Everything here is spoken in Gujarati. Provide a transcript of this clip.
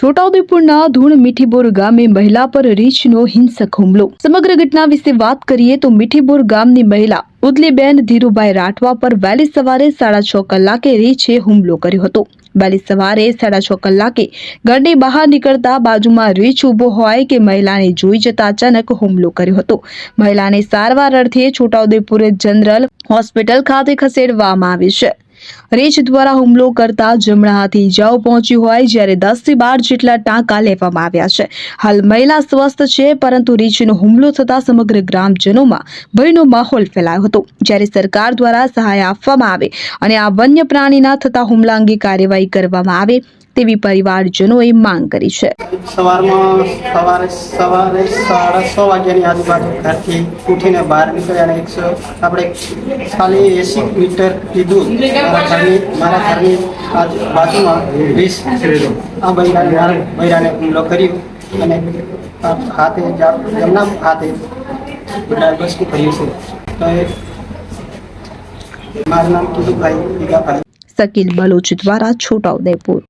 છોટાઉદેપુરના ધૂણ મીઠીબોર ગામે મહિલા પર રીંછનો હિંસક હુમલો. સમગ્ર ઘટના વિશે વાત કરીએ તો મીઠીબોર ગામની મહિલા ઉદલીબેન ધીરુભાઈ રાઠવા પર વહેલી સવારે સાડા છ કલાકે રીછે હુમલો કર્યો હતો. વહેલી સવારે સાડા છ કલાકે ઘરની બહાર નીકળતા બાજુમાં રીંછ ઊભો હોય કે મહિલાને જોઈ જતા અચાનક હુમલો કર્યો હતો. મહિલાને સારવાર અર્થે છોટાઉદેપુર જનરલ હોસ્પિટલ ખાતે ખસેડવામાં આવી છે. રીંછ દ્વારા હુમલો કરતા જમણા હાથે ઇજાઓ પહોંચી હોય જ્યારે દસથી બાર જેટલા ટાંકા લેવામાં આવ્યા છે. હાલ મહિલા સ્વસ્થ છે, પરંતુ રીંછનો હુમલો થતા સમગ્ર ગ્રામજનોમાં ભયનો માહોલ ફેલાયો હતો. જ્યારે સરકાર દ્વારા સહાય આપવામાં આવે અને આ વન્ય પ્રાણીના થતા હુમલા અંગે કાર્યવાહી કરવામાં આવે તેવી પરિવારજનોએ માંગ કરી છે. સવારમાં સવારે સવારે સાડા છ વાગ્યાની આજુબાજુ ઘરથી ઉઠીને બહાર નીકળ્યા અને એકસો આપણે ખાલી એસી મીટર કીધું મારા ઘરની મારા ઘરની બાજુમાં વીસ આ બૈરાને મારા બૈરાને હુમલો કર્યો અને હાથે એમના હાથે બધા કર્યું છે. તો એ મારું નામ કિશુભાઈ ભીગાભાઈ શકીલ બલોચ દ્વારા છોટાઉદેપુર.